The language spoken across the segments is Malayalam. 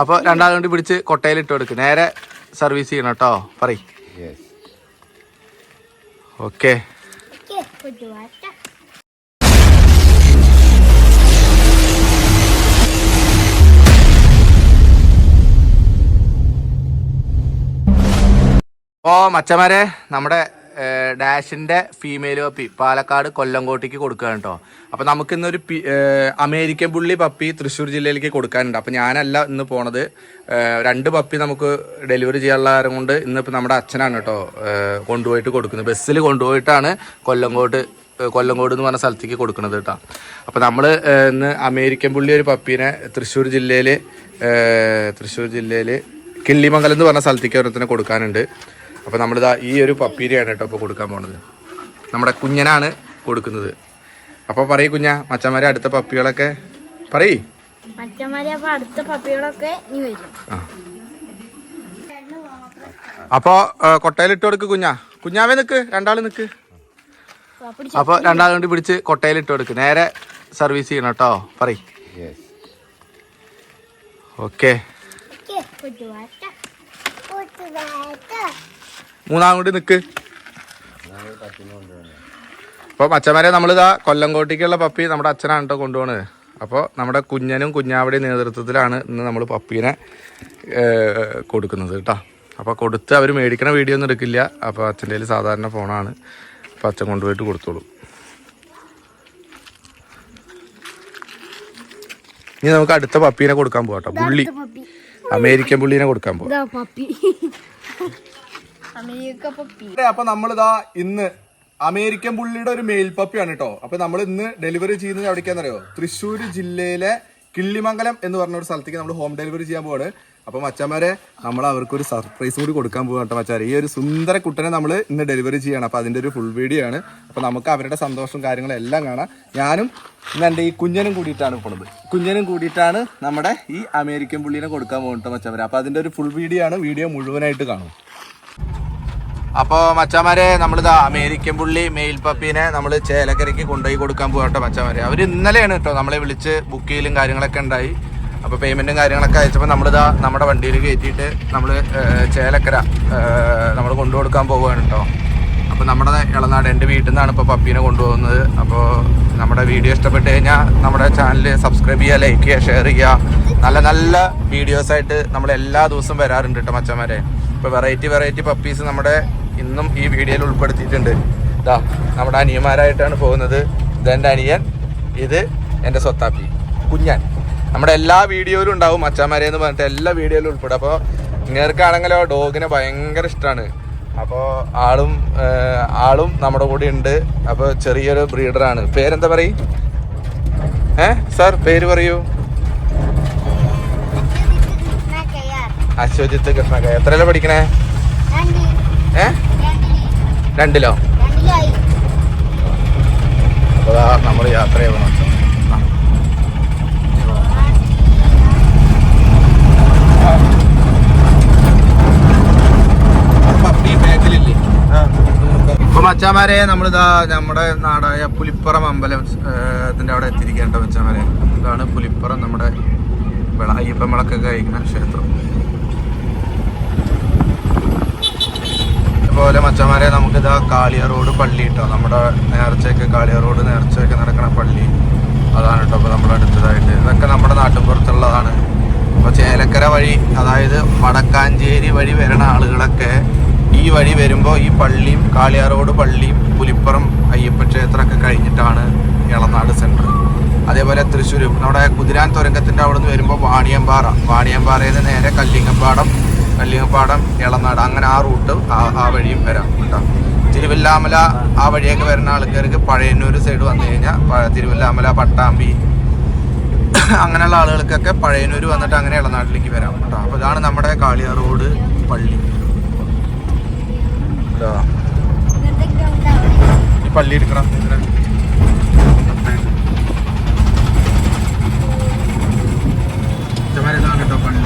അപ്പൊ രണ്ടാളും കൊണ്ട് പിടിച്ച് കൊട്ടയിൽ ഇട്ട് കൊടുക്ക്. നേരെ സർവീസ് ചെയ്യണം കേട്ടോ. പറയ്. ഓക്കെ ഓ മച്ചമാരെ നമ്മുടെ ഏഹ്, ഡാഷിന്റെ ഫീമെയിൽ പപ്പി പാലക്കാട് കൊല്ലംകോട്ടേക്ക് കൊടുക്കുകയാണ് കേട്ടോ. അപ്പൊ നമുക്ക് ഇന്നൊരു പി- അമേരിക്കൻ പുള്ളി പപ്പി തൃശ്ശൂർ ജില്ലയിലേക്ക് കൊടുക്കാനുണ്ട്. അപ്പൊ ഞാനല്ല ഇന്ന് പോണത്. രണ്ട് പപ്പി നമുക്ക് ഡെലിവറി ചെയ്യാനുള്ള കാര്യം കൊണ്ട് ഇന്നിപ്പോ നമ്മുടെ അച്ഛനാണ് കേട്ടോ കൊണ്ടുപോയിട്ട് കൊടുക്കുന്നത്. ബസ്സിൽ കൊണ്ടുപോയിട്ടാണ് കൊല്ലംകോട്ട് കൊല്ലംകോട് എന്ന് പറഞ്ഞ സ്ഥലത്തേക്ക് കൊടുക്കുന്നത് കേട്ടോ. അപ്പോൾ നമ്മൾ ഇന്ന് അമേരിക്കൻ പുള്ളി ഒരു പപ്പീനെ തൃശ്ശൂർ ജില്ലയിൽ തൃശ്ശൂർ ജില്ലയിൽ കിള്ളിമംഗലം എന്ന് പറഞ്ഞ സ്ഥലത്തേക്ക് ഓരോരുത്തരെ കൊടുക്കാനുണ്ട്. അപ്പോൾ നമ്മളിതാ ഈ ഒരു പപ്പീരിയാണ് കേട്ടോ ഇപ്പോൾ കൊടുക്കാൻ പോണത്. നമ്മുടെ കുഞ്ഞനാണ് കൊടുക്കുന്നത്. അപ്പോൾ പറയ് കുഞ്ഞ മച്ചന്മാരെ അടുത്ത പപ്പികളൊക്കെ പറയ്. അപ്പൊ അടുത്ത പപ്പികളൊക്കെ അപ്പോൾ കൊട്ടയിലിട്ട് കൊടുക്ക് കുഞ്ഞാ. കുഞ്ഞാവേ നിക്ക് രണ്ടാൾ നിക്ക്. അപ്പൊ അപ്പോൾ രണ്ടാളും കൊണ്ട് പിടിച്ച് കൊട്ടയിലിട്ട് കൊടുക്ക്. നേരെ സർവീസ് ചെയ്യണം കേട്ടോ. പറയ്. ഓക്കെ. മൂന്നാം കൂടി നിക്ക്. അപ്പോൾ അച്ഛന്മാരെ നമ്മളിതാ കൊല്ലംകോട്ടേക്കുള്ള പപ്പി നമ്മുടെ അച്ഛനാണ് കേട്ടോ കൊണ്ടുപോണത്. അപ്പോൾ നമ്മുടെ കുഞ്ഞനും കുഞ്ഞാവിടെ നേതൃത്വത്തിലാണ് ഇന്ന് നമ്മൾ പപ്പീനെ കൊടുക്കുന്നത് കേട്ടോ അപ്പോൾ കൊടുത്ത് അവർ മേടിക്കണ വീഡിയോ ഒന്നും എടുക്കില്ല. അപ്പോൾ അച്ഛന്റെ കയ്യിൽ സാധാരണ ഫോണാണ്. അപ്പോൾ അച്ഛൻ കൊണ്ടുപോയിട്ട് കൊടുത്തോളൂ. ഇനി നമുക്ക് അടുത്ത പപ്പീനെ കൊടുക്കാൻ പോകാം കേട്ടോ പുള്ളി. അമേരിക്കൻ പുള്ളീനെ കൊടുക്കാൻ പോകാം ഇതാ പപ്പി അമേരിക്ക പപ്പി അപ്പൊ നമ്മളിതാ ഇന്ന് അമേരിക്കൻ പുള്ളിയുടെ ഒരു മേൽപ്പപ്പിയാണ് പപ്പിയാണ് കേട്ടോ അപ്പൊ നമ്മൾ ഇന്ന് ഡെലിവറി ചെയ്യുന്നത് എവിടേക്കാന്നറിയോ? തൃശ്ശൂർ ജില്ലയിലെ കിള്ളിമംഗലം എന്ന് പറഞ്ഞ ഒരു സ്ഥലത്തേക്ക് നമ്മൾ ഹോം ഡെലിവറി ചെയ്യാൻ പോവാണ്. അപ്പൊ മച്ചന്മാരെ നമ്മൾ അവർക്ക് ഒരു സർപ്രൈസ് കൂടി കൊടുക്കാൻ പോകാം കേട്ടോ മച്ചാർ ഈ ഒരു സുന്ദര കുട്ടനെ നമ്മൾ ഇന്ന് ഡെലിവറി ചെയ്യണം. അപ്പൊ അതിന്റെ ഒരു ഫുൾ വീഡിയോ ആണ്. അപ്പൊ നമുക്ക് അവരുടെ സന്തോഷവും കാര്യങ്ങളും എല്ലാം കാണാം. ഞാനും ഇന്ന് എന്റെ ഈ കുഞ്ഞനും കൂടിയിട്ടാണ് പോണത് കുഞ്ഞനും കൂടിയിട്ടാണ് നമ്മുടെ ഈ അമേരിക്കൻ പുള്ളിനെ കൊടുക്കാൻ പോകുന്നത് മച്ചന്മാരെ. അപ്പൊ അതിന്റെ ഒരു ഫുൾ വീഡിയോ ആണ്. വീഡിയോ മുഴുവനായിട്ട് കാണും. അപ്പോൾ മച്ചാമാരെ നമ്മളിതാ അമേരിക്കൻ പുള്ളി മെയിൽ പപ്പീനെ നമ്മൾ ചേലക്കരയ്ക്ക് കൊണ്ടുപോയി കൊടുക്കാൻ പോകട്ടെ മച്ചാമാരെ. അവർ ഇന്നലെയാണ് കേട്ടോ നമ്മളെ വിളിച്ച് ബുക്ക് ചെയ്യലും കാര്യങ്ങളൊക്കെ ഉണ്ടായി. അപ്പോൾ പേയ്മെന്റും കാര്യങ്ങളൊക്കെ അയച്ചപ്പോൾ നമ്മളിതാ നമ്മുടെ വണ്ടിയിൽ കയറ്റിയിട്ട് നമ്മൾ ചേലക്കര നമ്മൾ കൊണ്ടു കൊടുക്കാൻ പോവുകയാണ് കേട്ടോ. അപ്പോൾ നമ്മുടെ ഇളനാട് എന്റെ വീട്ടിൽ നിന്നാണ് ഇപ്പോൾ പപ്പീനെ കൊണ്ടുപോകുന്നത് അപ്പോൾ നമ്മുടെ വീഡിയോ ഇഷ്ടപ്പെട്ട് കഴിഞ്ഞാൽ നമ്മുടെ ചാനൽ സബ്സ്ക്രൈബ് ചെയ്യുക ലൈക്ക് ചെയ്യുക ഷെയർ ചെയ്യുക. നല്ല നല്ല വീഡിയോസായിട്ട് നമ്മൾ എല്ലാ ദിവസവും വരാറുണ്ട് കേട്ടോ മച്ചന്മാരെ ഇപ്പോൾ വെറൈറ്റി വെറൈറ്റി പപ്പീസ് നമ്മുടെ ഇന്നും ഈ വീഡിയോയിൽ ഉൾപ്പെടുത്തിയിട്ടുണ്ട്. ഇതാ നമ്മുടെ അനിയന്മാരായിട്ടാണ് പോകുന്നത്. ഇതെന്റെ അനിയൻ ഇത് എന്റെ സ്വത്താപ്പി കുഞ്ഞാൻ. നമ്മുടെ എല്ലാ വീഡിയോയിലും ഉണ്ടാവും അച്ഛാമാരെ എന്ന് പറഞ്ഞിട്ട് എല്ലാ വീഡിയോയിലും ഉൾപ്പെടും. അപ്പോൾ ഇങ്ങനെക്കാണെങ്കിലോ ഡോഗിനെ ഭയങ്കര ഇഷ്ടമാണ് അപ്പോൾ ആളും ആളും നമ്മുടെ കൂടെ ഉണ്ട്. അപ്പോൾ ചെറിയൊരു ബ്രീഡറാണ് പേരെന്താ പറയും? ഏ സാർ പേര് പറയൂ. അശ്വജിത്ത് കൃഷ്ണക്ക എത്രയല്ല പഠിക്കണേ? ഏ? രണ്ടിലോ? അപ്പോൾ നമ്മൾ യാത്ര ചെയ്യണം. മച്ചാമാരെ നമ്മളിതാ നമ്മുടെ നാടായ പുലിപ്പുറം അമ്പലം ഇതിന്റെ അവിടെ എത്തിയിരിക്കേണ്ട മച്ചാമാരെ ഇതാണ് പുലിപ്പുറം നമ്മുടെ വിള അയ്യപ്പൻ വിളക്കൊക്കെ കഴിക്കുന്ന ക്ഷേത്രം. അതുപോലെ മച്ചന്മാരെ നമുക്കിതാ കാളിയ റോഡ് പള്ളി കേട്ടോ നമ്മുടെ നേർച്ചയൊക്കെ കാളിയ റോഡ് നേർച്ചയൊക്കെ നടക്കുന്ന പള്ളി. അതാണ് കേട്ടോ അപ്പോൾ നമ്മുടെ അടുത്തതായിട്ട്. ഇതൊക്കെ നമ്മുടെ നാട്ടിൻപുറത്തുള്ളതാണ് അപ്പോൾ ചേലക്കര വഴി അതായത് വടക്കാഞ്ചേരി വഴി വരുന്ന ആളുകളൊക്കെ ഈ വഴി വരുമ്പോൾ ഈ പള്ളിയും കാളിയ റോഡ് പള്ളിയും പുലിപ്പുറം അയ്യപ്പ ക്ഷേത്രമൊക്കെ കഴിഞ്ഞിട്ടാണ് ഇളനാട് സെന്റർ അതേപോലെ തൃശ്ശൂരും. നമ്മുടെ കുതിരാൻ തുരങ്കത്തിന്റെ അവിടെ നിന്ന് വരുമ്പോൾ വാണിയമ്പാറ. വാണിയമ്പാറയിൽ നിന്ന് നേരെ കല്ലിങ്ങപ്പാടം കല്ലിങ്ങപ്പാടം ഇളനാട് അങ്ങനെ ആ റൂട്ട് ആ വഴിയും വരാം കേട്ടോ. തിരുവല്ലാമല ആ വഴിയൊക്കെ വരുന്ന ആൾക്കാർക്ക് പഴയന്നൂർ സൈഡ് വന്നു കഴിഞ്ഞാൽ തിരുവല്ലാമല പട്ടാമ്പി അങ്ങനെയുള്ള ആളുകൾക്കൊക്കെ പഴയന്നൂർ വന്നിട്ട് അങ്ങനെ ഇളനാട്ടിലേക്ക് വരാം കേട്ടോ. അപ്പോൾ ഇതാണ് നമ്മുടെ കാളിയാർ റോഡ് പള്ളി. ഈ പള്ളി എടുക്കണം. ഇതാണ് കേട്ടോ പള്ളി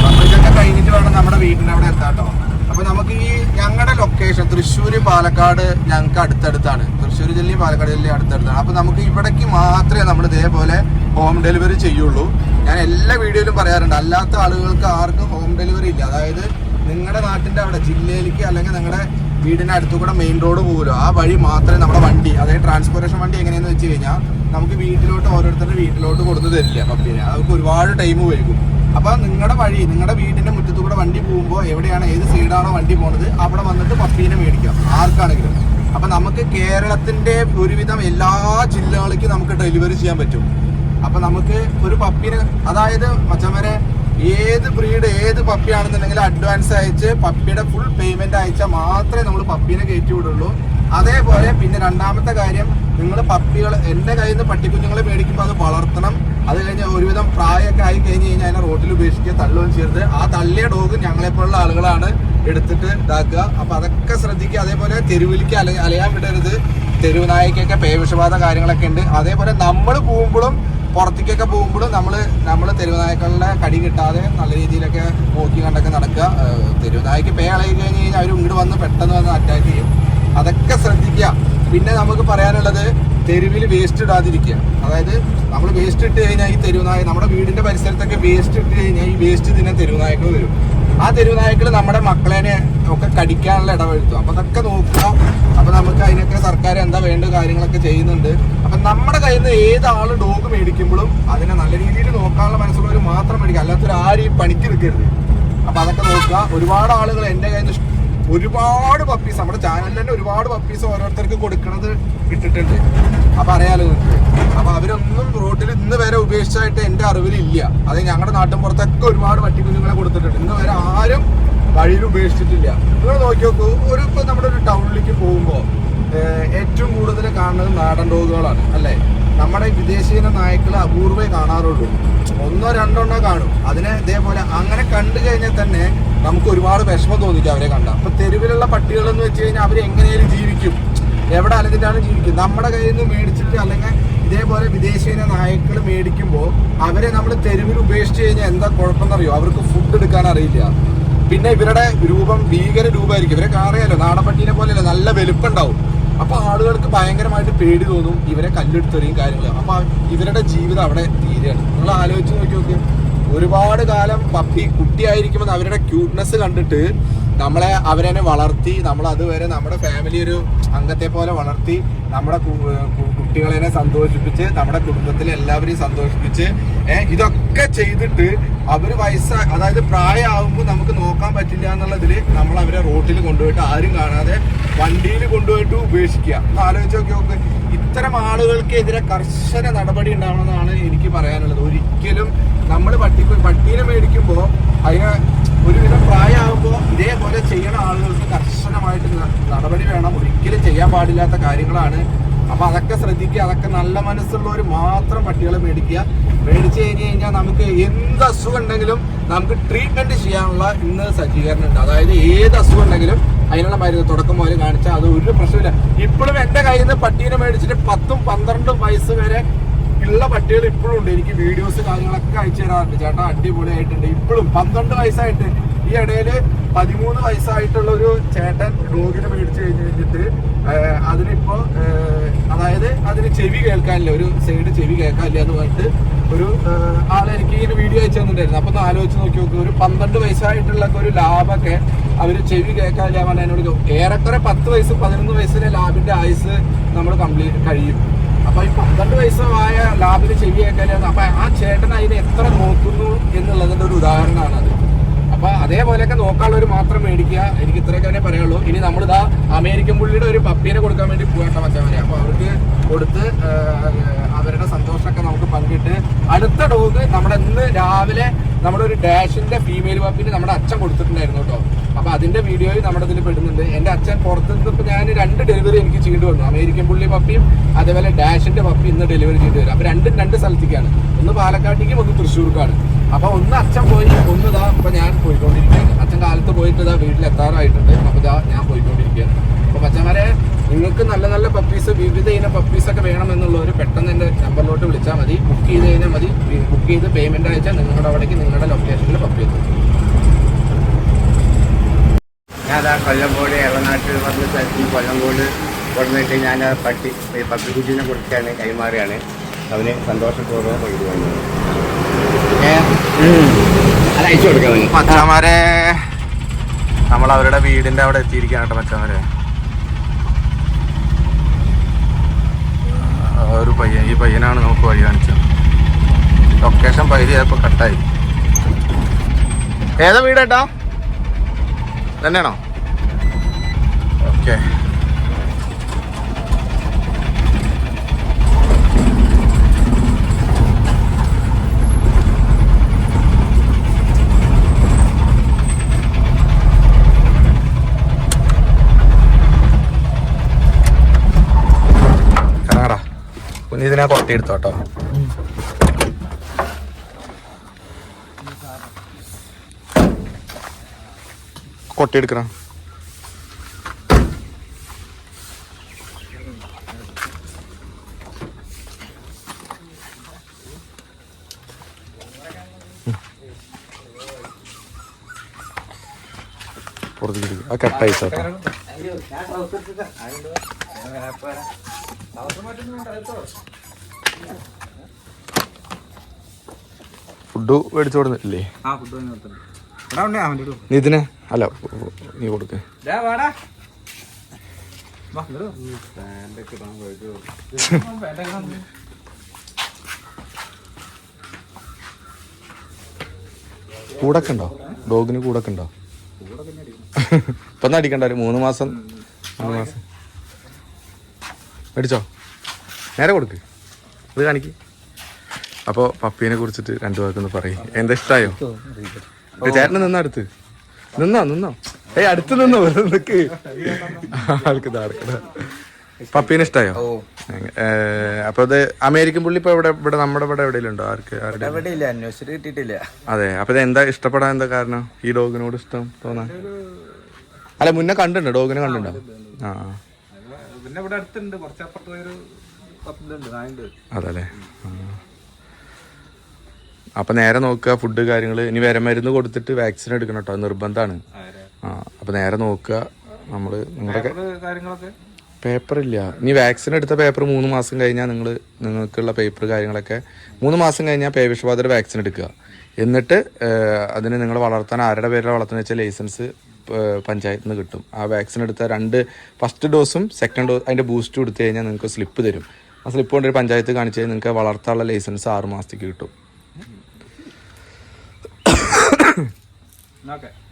അപ്പൊ ഇതൊക്കെ കഴിഞ്ഞിട്ട് വേണം നമ്മുടെ വീടിന്റെ അവിടെ എത്താട്ടോ അപ്പൊ നമുക്ക് ഈ ഞങ്ങളുടെ ലൊക്കേഷൻ തൃശ്ശൂര് പാലക്കാട് ഞങ്ങൾക്ക് അടുത്തടുത്താണ്. തൃശ്ശൂർ ജില്ലയും പാലക്കാട് ജില്ലയും അടുത്തടുത്താണ്. അപ്പൊ നമുക്ക് ഇവിടേക്ക് മാത്രമേ നമ്മൾ ഇതേപോലെ ഹോം ഡെലിവറി ചെയ്യുള്ളൂ. ഞാൻ എല്ലാ വീഡിയോയിലും പറയാറുണ്ട് അല്ലാത്ത ആളുകൾക്ക് ആർക്കും ഹോം ഡെലിവറി ഇല്ല. അതായത് നിങ്ങളുടെ നാട്ടിന്റെ അവിടെ ജില്ലയിലേക്ക് അല്ലെങ്കിൽ നിങ്ങളുടെ വീടിന്റെ അടുത്തു കൂടെ മെയിൻ റോഡ് പോകുമല്ലോ ആ വഴി മാത്രമേ നമ്മുടെ വണ്ടി അതായത് ട്രാൻസ്പോർട്ടേഷൻ വണ്ടി എങ്ങനെയാണെന്ന് വെച്ച് കഴിഞ്ഞാൽ നമുക്ക് വീട്ടിലോട്ട് ഓരോരുത്തരുടെ വീട്ടിലോട്ട് കൊടുത്തു തരില്ല പപ്പീനെ. അവർക്ക് ഒരുപാട് ടൈം വൈകും. അപ്പൊ നിങ്ങളുടെ വഴി നിങ്ങളുടെ വീടിന്റെ മുറ്റത്തു കൂടെ വണ്ടി പോകുമ്പോൾ എവിടെയാണ് ഏത് സൈഡാണോ വണ്ടി പോണത് അവിടെ വന്നിട്ട് പപ്പീനെ മേടിക്കാം ആർക്കാണെങ്കിലും. അപ്പൊ നമുക്ക് കേരളത്തിന്റെ ഒരുവിധം എല്ലാ ജില്ലകളിലേക്കും നമുക്ക് ഡെലിവറി ചെയ്യാൻ പറ്റും. അപ്പൊ നമുക്ക് ഒരു പപ്പീനെ അതായത് മച്ചന്മാരെ ഏത് ബ്രീഡ് ഏത് പപ്പി പപ്പിയാണെന്നുണ്ടെങ്കിൽ അഡ്വാൻസ് അയച്ച് പപ്പിയുടെ ഫുൾ പേയ്മെന്റ് അയച്ചാൽ മാത്രമേ നമ്മൾ പപ്പീനെ കയറ്റി വിടുള്ളൂ. അതേപോലെ പിന്നെ രണ്ടാമത്തെ കാര്യം നിങ്ങൾ പപ്പികൾ എന്റെ കയ്യിൽ നിന്ന് പട്ടിക്കുഞ്ഞുങ്ങളെ മേടിക്കുമ്പോൾ അത് വളർത്തണം. അത് കഴിഞ്ഞ് ഒരുവിധം പ്രായമൊക്കെ ആയി കഴിഞ്ഞ് കഴിഞ്ഞാൽ അതിനെ റോട്ടിൽ ഉപേക്ഷിക്കുക തള്ളുകയും ചെയ്യരുത്. ആ തള്ളിയ ഡോഗ് ഞങ്ങളെപ്പോലുള്ള ആളുകളാണ് എടുത്തിട്ട് ഇതാക്കുക. അപ്പം അതൊക്കെ ശ്രദ്ധിക്കുക. അതേപോലെ തെരുവിലേക്ക് അല അലയാൻ വിടരുത്. തെരുവ് നായക്കൊക്കെ പേവിഷബാധ കാര്യങ്ങളൊക്കെ ഉണ്ട്. അതേപോലെ നമ്മൾ പോകുമ്പോഴും പുറത്തേക്കൊക്കെ പോകുമ്പോഴും നമ്മൾ നമ്മൾ തെരുവ് നായ്ക്കളുടെ കടി കിട്ടാതെ നല്ല രീതിയിലൊക്കെ നോക്കി കണ്ടൊക്കെ നടക്കുക. തെരുവുനായ്ക്ക് തെരുവ് നായ്ക്ക് പേ ഇളകി കഴിഞ്ഞ് കഴിഞ്ഞാൽ അവർ ഇങ്ങോട്ട് വന്ന് പെട്ടെന്ന് വന്ന് അറ്റാക്ക് ചെയ്യും. അതൊക്കെ ശ്രദ്ധിക്കുക. പിന്നെ നമുക്ക് പറയാനുള്ളത് തെരുവിൽ വേസ്റ്റ് ഇടാതിരിക്കുക. അതായത് നമ്മൾ വേസ്റ്റ് ഇട്ട് കഴിഞ്ഞാൽ ഈ തെരുവുനായ നമ്മുടെ വീടിന്റെ പരിസരത്തൊക്കെ വേസ്റ്റ് ഇട്ട് കഴിഞ്ഞാൽ ഈ വേസ്റ്റ് തിന്നെ തെരുവുനായകൾ വരും. ആ തെരുവുനായകൾ നമ്മുടെ മക്കളെ ഒക്കെ കടിക്കാനുള്ള ഇടവഴുത്തും അപ്പൊ അതൊക്കെ നോക്കുക. അപ്പൊ നമുക്ക് അതിനൊക്കെ സർക്കാർ എന്താ വേണ്ട കാര്യങ്ങളൊക്കെ ചെയ്യുന്നുണ്ട്. അപ്പൊ നമ്മുടെ കയ്യിൽ നിന്ന് ഏതാൾ ഡോഗ് മേടിക്കുമ്പോഴും അതിനെ നല്ല രീതിയിൽ നോക്കാനുള്ള മനസ്സുള്ളവർ മാത്രം മേടിക്കുക. അല്ലാത്തൊരു ആരും പണിക്ക് നിൽക്കരുത് അപ്പൊ അതൊക്കെ നോക്കുക. ഒരുപാട് ആളുകൾ എന്റെ കയ്യിൽ നിന്ന് ഒരുപാട് പപ്പീസ് നമ്മുടെ ചാനലിൽ തന്നെ ഒരുപാട് പപ്പീസ് ഓരോരുത്തർക്ക് കൊടുക്കണത് ഇട്ടിട്ടുണ്ട്. അപ്പൊ അറിയാലോ അപ്പൊ അവരൊന്നും റോട്ടിൽ ഇന്ന് വരെ ഉപേക്ഷിച്ചായിട്ട് എന്റെ അറിവിലില്ല അത് ഞങ്ങളുടെ നാട്ടിൻ പുറത്തൊക്കെ ഒരുപാട് പട്ടിക്കുഞ്ഞുങ്ങളെ കൊടുത്തിട്ടുണ്ട്. ഇന്ന് വരെ ആരും വഴിയിൽ ഉപേക്ഷിച്ചിട്ടില്ല. നിങ്ങൾ നോക്കി നോക്കൂ ഒരു ഇപ്പൊ നമ്മുടെ ഒരു ടൗണിലേക്ക് പോകുമ്പോൾ ഏറ്റവും കൂടുതൽ കാണുന്നത് നാടൻ ഡോഗുകളാണ് അല്ലേ? നമ്മുടെ വിദേശീയ നായ്ക്കൾ അപൂർവേ കാണാറുള്ളൂ. ഒന്നോ രണ്ടെണ്ണോ കാണും. അതിനെ ഇതേപോലെ അങ്ങനെ കണ്ടു കഴിഞ്ഞാൽ തന്നെ നമുക്ക് ഒരുപാട് വിഷമം തോന്നിക്കും അവരെ കണ്ട. അപ്പൊ തെരുവിലുള്ള പട്ടികൾ എന്ന് വെച്ച് കഴിഞ്ഞാൽ അവർ എങ്ങനെയാലും ജീവിക്കും. എവിടെ അലഞ്ഞിട്ടാണ് ജീവിക്കും. നമ്മുടെ കയ്യിൽ നിന്ന് മേടിച്ചിട്ട് അല്ലെങ്കിൽ ഇതേപോലെ വിദേശീയ നായ്ക്കൾ മേടിക്കുമ്പോൾ അവരെ നമ്മൾ തെരുവിൽ ഉപേക്ഷിച്ച് കഴിഞ്ഞാൽ എന്താ കുഴപ്പമെന്നറിയോ? അവർക്ക് ഫുഡ് എടുക്കാൻ അറിയില്ല. പിന്നെ ഇവരുടെ രൂപം ഭീകര രൂപമായിരിക്കും. ഇവരെ കാറിയാലോ നാടൻ പട്ടീനെ പോലെയല്ല. നല്ല വലുപ്പുണ്ടാവും അപ്പൊ ആളുകൾക്ക് ഭയങ്കരമായിട്ട് പേടി തോന്നും ഇവരെ കല്ലെടുത്തെറിയും കാര്യങ്ങൾ അപ്പൊ ഇവരുടെ ജീവിതം അവിടെ തീരെയാണ് നിങ്ങൾ ആലോചിച്ച് നോക്കി നോക്കിയാൽ ഒരുപാട് കാലം പപ്പി കുട്ടിയായിരിക്കുമ്പോൾ അവരുടെ ക്യൂട്ട്നെസ് കണ്ടിട്ട് നമ്മളെ അവരെ വളർത്തി നമ്മൾ അതുവരെ നമ്മുടെ ഫാമിലി ഒരു അംഗത്തെ പോലെ വളർത്തി നമ്മുടെ കുട്ടികളെ സന്തോഷിപ്പിച്ച് നമ്മുടെ കുടുംബത്തിലെ എല്ലാവരെയും സന്തോഷിപ്പിച്ച് ഇതൊക്കെ ചെയ്തിട്ട് അവർ വയസ്സ അതായത് പ്രായമാകുമ്പോൾ നമുക്ക് നോക്കാൻ പറ്റില്ല എന്നുള്ളതിൽ നമ്മൾ അവരെ റോട്ടിൽ കൊണ്ടുപോയിട്ട് ആരും കാണാതെ വണ്ടിയിൽ കൊണ്ടുപോയിട്ട് ഉപേക്ഷിക്കുക. ഒന്ന് ആലോചിച്ച് നോക്കി ഇത്തരം ആളുകൾക്കെതിരെ കർശന നടപടി ഉണ്ടാവണമെന്നാണ് എനിക്ക് പറയാനുള്ളത്. ഒരിക്കലും നമ്മൾ പട്ടി പട്ടീനെ മേടിക്കുമ്പോൾ അതിന് ഒരുവിധം പ്രായമാകുമ്പോൾ ഇതേപോലെ ചെയ്യണ ആളുകൾക്ക് കർശനമായിട്ട് ന- നടപടി വേണം ഒരിക്കലും ചെയ്യാൻ പാടില്ലാത്ത കാര്യങ്ങളാണ്. അപ്പൊ അതൊക്കെ ശ്രദ്ധിക്കുക അതൊക്കെ നല്ല മനസ്സുള്ളവർ മാത്രം പട്ടികളെ മേടിക്കുക. മേടിച്ചു കഴിഞ്ഞ് കഴിഞ്ഞാൽ നമുക്ക് എന്ത് അസുഖം ഉണ്ടെങ്കിലും നമുക്ക് ട്രീറ്റ്മെന്റ് ചെയ്യാനുള്ള ഇന്ന് സജ്ജീകരണം ഉണ്ട് അതായത് ഏത് അസുഖം ഉണ്ടെങ്കിലും അതിനുള്ള മരുന്ന് തുടക്കം മുതൽ കാണിച്ചാൽ അത് ഒരു പ്രശ്നമില്ല ഇപ്പോഴും എന്റെ കയ്യിൽ നിന്ന് പട്ടീനെ മേടിച്ചിട്ട് പത്തും പന്ത്രണ്ടും വയസ്സ് വരെ ഉള്ള പട്ടികൾ ഇപ്പോഴും ഉണ്ട്. എനിക്ക് വീഡിയോസ് കാര്യങ്ങളൊക്കെ അയച്ചു തരാറുണ്ട്. ചേട്ടാ അടിപൊളിയായിട്ടുണ്ട്. ഇപ്പോഴും പന്ത്രണ്ട് വയസ്സായിട്ട് ഈ ഇടയിൽ പതിമൂന്ന് വയസ്സായിട്ടുള്ള ഒരു ചേട്ടൻ ഡോഗിനെ മേടിച്ചു കഴിഞ്ഞ് കഴിഞ്ഞിട്ട് അതിനിപ്പോ അതായത് അതിന് ചെവി കേൾക്കാനില്ല ഒരു സൈഡ് ചെവി കേൾക്കാനില്ല എന്ന് പറഞ്ഞിട്ട് ഒരു ആളെ എനിക്ക് ഒരു വീഡിയോ അയച്ചു തന്നിട്ടുണ്ടായിരുന്നു. അപ്പൊ ആലോചിച്ച് നോക്കി നോക്കി ഒരു പന്ത്രണ്ട് വയസ്സായിട്ടുള്ള ഒരു ലാഭൊക്കെ അവർ ചെവി കേൾക്കാനില്ല പറഞ്ഞാൽ എന്നോട് ഏറെക്കുറെ പത്ത് വയസ്സ് പതിനൊന്ന് വയസ്സിലെ ലാബിന്റെ ആയുസ് നമ്മൾ കംപ്ലീറ്റ് കഴിയും. അപ്പൊ ഈ പന്ത്രണ്ട് വയസ്സായ ലാബിന് ചെവി കേൾക്കാനില്ല അപ്പൊ ആ ചേട്ടൻ അതിനെ എത്ര നോക്കുന്നു എന്നുള്ളതിന്റെ ഒരു ഉദാഹരണമാണ് അത് അപ്പൊ അതേപോലെയൊക്കെ നോക്കാനുള്ളവർ മാത്രം മേടിക്കുക. എനിക്ക് ഇത്രയൊക്കെ തന്നെ പറയുള്ളൂ ഇനി നമ്മളിതാ അമേരിക്കൻ പുള്ളിയുടെ ഒരു പപ്പീനെ കൊടുക്കാൻ വേണ്ടി പോകേണ്ട മച്ചവരെ അപ്പൊ അവർക്ക് കൊടുത്ത് അവരുടെ സന്തോഷമൊക്കെ നമുക്ക് പങ്കിട്ട് അടുത്ത ഡോഗ് നമ്മുടെ ഇന്ന് രാവിലെ നമ്മുടെ ഒരു ഡാഷിന്റെ ഫീമെയിൽ പപ്പിന് നമ്മുടെ അച്ഛൻ കൊടുത്തിട്ടുണ്ടായിരുന്നു കേട്ടോ. അപ്പൊ അതിന്റെ വീഡിയോയിൽ നമ്മുടെ ഇതിൽ പെടുന്നുണ്ട്. എന്റെ അച്ഛൻ പുറത്തു നിന്നിപ്പോ ഞാൻ രണ്ട് ഡെലിവറി എനിക്ക് ചെയ്തു വന്നു അമേരിക്കൻ പുള്ളി പപ്പിയും അതേപോലെ ഡാഷിന്റെ പപ്പി ഇന്ന് ഡെലിവറി ചെയ്തു വരും അപ്പൊ രണ്ടും രണ്ട് സ്ഥലത്തേക്കാണ്. ഒന്ന് പാലക്കാട്ടേക്കും ഒന്ന് തൃശ്ശൂർക്കാണ്. അപ്പൊ ഒന്ന് അച്ഛൻ പോയി ഒന്ന് ഇതാ ഇപ്പൊ ഞാൻ പോയിക്കൊണ്ടിരിക്കുകയാണ്. അച്ഛൻ കാലത്ത് പോയിട്ട് ഇതാ വീട്ടിലെത്താറായിട്ടുണ്ട്. അപ്പോൾ ഇതാ ഞാൻ പോയിക്കൊണ്ടിരിക്കുകയാണ്. അപ്പോൾ അച്ഛന്മാരെ നിങ്ങൾക്ക് നല്ല നല്ല പപ്പീസ് വിവിധ ഇനം പപ്പീസ് ഒക്കെ വേണമെന്നുള്ളവർ പെട്ടെന്ന് എന്റെ നമ്പറിലോട്ട് വിളിച്ചാൽ മതി. ബുക്ക് ചെയ്ത് കഴിഞ്ഞാൽ മതി. ബുക്ക് ചെയ്ത് പേയ്മെന്റ് അയച്ചാൽ നിങ്ങളുടെ അവിടേക്ക് നിങ്ങളുടെ ലൊക്കേഷനിൽ പപ്പി ഞാൻ ഇവിടെ കൊല്ലംകോട് എറണാട്ടിൽ പറഞ്ഞ സ്ഥലത്ത് നിന്ന് കൊല്ലംകോട് കൊടുന്നിട്ട് ഞാൻ പട്ടി ഈ പട്ടിക്കുട്ടീനെ കൊടുക്കുകയാണ് കൈമാറിയാണ് അവന് സന്തോഷപൂർവം കൊണ്ടു മച്ചാമാരെ നമ്മൾ അവരുടെ വീടിന്റെ അവിടെ എത്തിയിരിക്കുകയാണ് കേട്ടോ മച്ചാമാരെ. ഒരു പയ്യൻ ഈ പയ്യനാണ് നമുക്ക് വഴി കാണിച്ചത്. ലൊക്കേഷൻ പകുതി ആയപ്പോ കട്ടായി. ഏതാ വീടേട്ടാ തന്നെയാണോ ഓക്കെ കണാടാ കുഞ്ഞിതിനെ കൊട്ടിയെടുത്തോ കേട്ടോ. കൊട്ടിയെടുക്കണ. പുറത്തേക്ക് ആ കട്ടായി കേട്ടോ ഫുഡ് മേടിച്ചു കൊടുത്തില്ലേ നിതിന്? അല്ല നീ കൊടുക്ക. കൂടൊക്കെ ഉണ്ടോ? ഡോഗിന് കൂടൊക്കെ ഉണ്ടോ? ഇപ്പൊ അടിക്കണ്ട ഒരു മൂന്ന് മാസം മൂന്ന് മാസം. മേടിച്ചോ? നേരെ കൊടുക്ക്. ഇത് കാണിക്ക്. അപ്പോൾ പപ്പീനെ കുറിച്ചിട്ട് രണ്ടു വാക്കൊന്ന് പറയും. എന്താ ഇഷ്ടായോ? ചേട്ടന് നിന്നോ അടുത്ത്? നിന്നോ നിന്നോ? ഏയ് അടുത്ത് നിന്നോ ആൾക്ക് പപ്പീനെ ഇഷ്ടായോ? അപ്പൊ അത് അമേരിക്കൻ പുള്ളി ഇപ്പൊ ഇവിടെ ഇവിടെ നമ്മുടെ ഇവിടെ എവിടെയെങ്കിലും ഉണ്ടോ ആർക്ക് അന്വേഷിച്ചിട്ട് കിട്ടിയിട്ടില്ല. അതെ അപ്പൊ ഇത് എന്താ ഇഷ്ടപ്പെടാൻ എന്താ കാരണം? ഈ ഡോഗിനോട് ഇഷ്ടം തോന്നാൻ? അല്ല മുന്നേ കണ്ടിട്ടുണ്ടോ ഡോഗിനെ കണ്ടിട്ടുണ്ടോ? ആ. പിന്നെ ഇവിടെ അടുത്തുണ്ട്. കുറച്ചപ്പുറത്ത് പോയൊരു പത്തുണ്ട് നായുണ്ട്. അതല്ലേ. അപ്പൊ നേരെ നോക്കുക ഫുഡ് കാര്യങ്ങൾ ഇനി വിര മരുന്ന് കൊടുത്തിട്ട് വാക്സിൻ എടുക്കണം കേട്ടോ നിർബന്ധമാണ് ആ അപ്പൊ നേരെ നോക്കുക നമ്മൾ നിങ്ങളുടെ കാര്യങ്ങളൊക്കെ? പേപ്പർ ഇല്ല ഇനി വാക്സിൻ എടുത്ത പേപ്പർ മൂന്ന് മാസം കഴിഞ്ഞാൽ നിങ്ങൾ നിങ്ങൾക്കുള്ള പേപ്പർ കാര്യങ്ങളൊക്കെ മൂന്ന് മാസം കഴിഞ്ഞാൽ പേവിഷബാധയുടെ വാക്സിൻ എടുക്കുക. എന്നിട്ട് അതിനെ അതിന് നിങ്ങൾ വളർത്താൻ ആരുടെ പേരിലാണ് വളർത്തുന്നത് വെച്ചാൽ ലൈസൻസ് പഞ്ചായത്തിൽ നിന്ന് കിട്ടും. ആ വാക്സിൻ എടുത്ത രണ്ട് ഫസ്റ്റ് ഡോസും സെക്കൻഡ് ഡോസ് അതിന്റെ ബൂസ്റ്റ് കൊടുത്തു കഴിഞ്ഞാൽ നിങ്ങൾക്ക് സ്ലിപ്പ് തരും. ആ സ്ലിപ്പ് കൊണ്ട് ഒരു പഞ്ചായത്ത് കാണിച്ചു കഴിഞ്ഞാൽ നിങ്ങൾക്ക് വളർത്താനുള്ള ലൈസൻസ് ആറ് മാസത്തേക്ക് കിട്ടും. ഓക്കെ